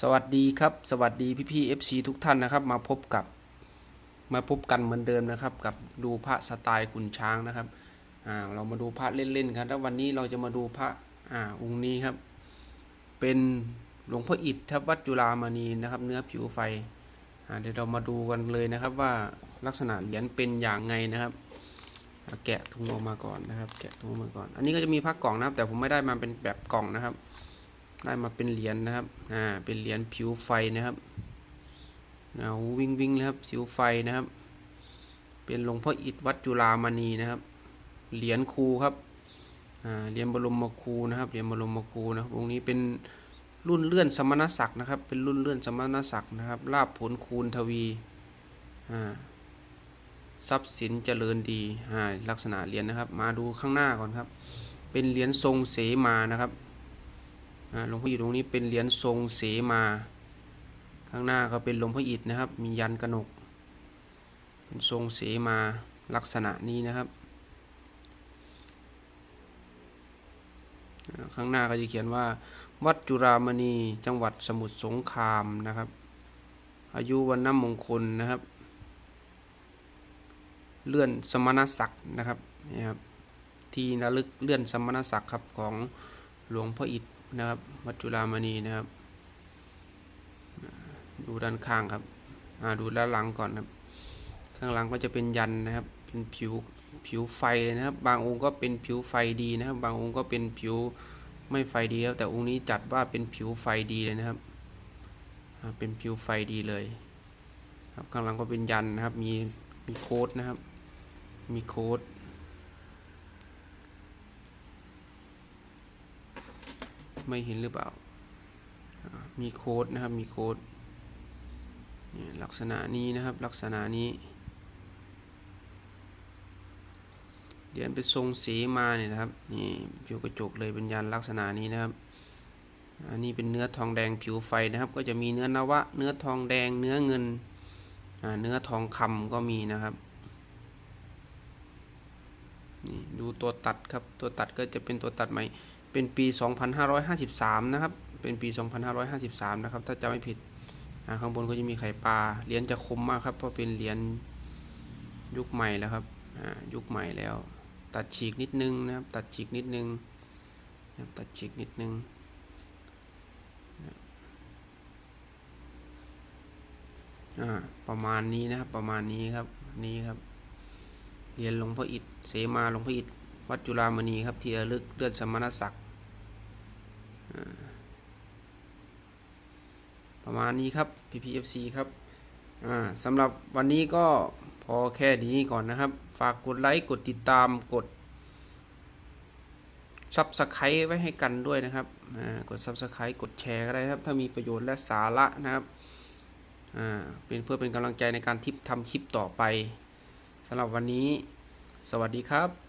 สวัสดีครับ สวัสดีพี่พี่เอฟซทุกท่านนะครับ มาพบกับมาพบกันเหมือนเดิมนะครับ กับดูพระสไตล์ขุนช้างนะครับอ่าเรามาดูพระเล่นๆครับแล้ววันนี้เราจะมาดูพระอ่าองค์นี้ครับ เป็นหลวงพ่ออิฐครับวัดจุฬามณีนะครับ เนื้อผิวไฟอ่าเดี๋ยวเรามาดูกันเลยนะครับว่าลักษณะเหรียญเป็นอย่างไงนะครับแกะถุงออกมาก่อนนะครับ แกะถุงมาก่อน อันนี้ก็จะมีพระกล่องนะครับ แต่ผมไม่ได้มาเป็นแบบกล่องนะครับ ได้มาเป็นเหรียญนะครับ อ่า เป็นเหรียญผิวไฟนะครับเอาวิ่งวิ่งเลยครับผิวไฟนะครับ เป็นหลวงพ่ออิฐวัดจุฬามณีนะครับ เหรียญครูครับ อ่า เหรียญบรมครูนะครับ เหรียญบรมครูนะครับองค์นี้เป็นรุ่นเลื่อนสมณศักดิ์นะครับ เป็นรุ่นเลื่อนสมณศักดิ์นะครับ ลาบผลคูณทวี อ่า ทรัพย์สินเจริญดี อ่า ลักษณะเหรียญนะครับ มาดูข้างหน้าก่อนครับ เป็นเหรียญทรงเสมานะครับ หลวงพ่ออิฐองค์นี้เป็นเหรียญทรงเสมา ข้างหน้าก็เป็นหลวงพ่ออิฐนะครับ มียันกระหนก เป็นทรงเสมาลักษณะนี้นะครับ ข้างหน้าก็จะเขียนว่า วัดจุรามณีจังหวัดสมุทรสงครามนะครับ อายุวันน้ำมงคลนะครับ เลื่อนสมณศักดิ์นะครับนี่ครับที่ระลึกเลื่อนสมณศักดิ์ครับของหลวงพ่ออิฐ นะครับ วัดจุฬามณีนะครับ ดูด้านข้างครับอ่าดูด้านหลังก่อนครับ ข้างหลังก็จะเป็นยันนะครับ เป็นผิวผิวไฟเลยนะครับ บางองค์ก็เป็นผิวไฟดีนะครับ บางองค์ก็เป็นผิวไม่ไฟดีครับ แต่องค์นี้จัดว่าเป็นผิวไฟดีเลยนะครับอ่าเป็นผิวไฟดีเลย ครับ ข้างหลังก็เป็นยันนะครับ มีมีโค้ดนะครับ มีโค้ด ไม่เห็นหรือเปล่า มีโค้ดนะครับ มีโค้ดลักษณะนี้นะครับ ลักษณะนี้ เดี๋ยวเป็นทรงสีมาเนี่ยนะครับ นี่ผิวกระจกเลยเป็นยันลักษณะนี้นะครับ อันนี้เป็นเนื้อทองแดงผิวไฟนะครับ ก็จะมีเนื้อนวะ เนื้อทองแดง เนื้อเงิน เนื้อทองคำก็มีนะครับนี่ดูตัวตัดครับ ตัวตัดก็จะเป็นตัวตัดใหม่ เป็นปี 2553 นะครับ เป็นปี 2553 นะครับ ถ้าจำไม่ผิดข้างบนก็จะมีไข่ปลา เหรียญจะคมมากครับ เพราะเป็นเหรียญยุคใหม่แล้วครับ ยุคใหม่แล้ว ตัดฉีกนิดนึงนะครับ ตัดฉีกนิดนึงนะครับตัดฉีกนิดนึง ประมาณนี้นะครับ ประมาณนี้ครับ นี้ครับ เหรียญหลวงพ่ออิฐเสมาหลวงพ่ออิฐ วัดจุฬามณีครับที่ระลึกเลือนสมณศักดิ์ประมาณนี้ครับ PPFC ครับสำหรับวันนี้ก็พอแค่นี้ก่อนนะครับ ฝากกดไลค์กดติดตามกด Subscribe ไว้ให้กันด้วยนะครับกด Subscribe กดแชร์ก็ได้ครับ ถ้ามีประโยชน์และสาระนะครับเป็นเพื่อเป็นกำลังใจในการทิปทำคลิปต่อไปสำหรับวันนี้ สวัสดีครับ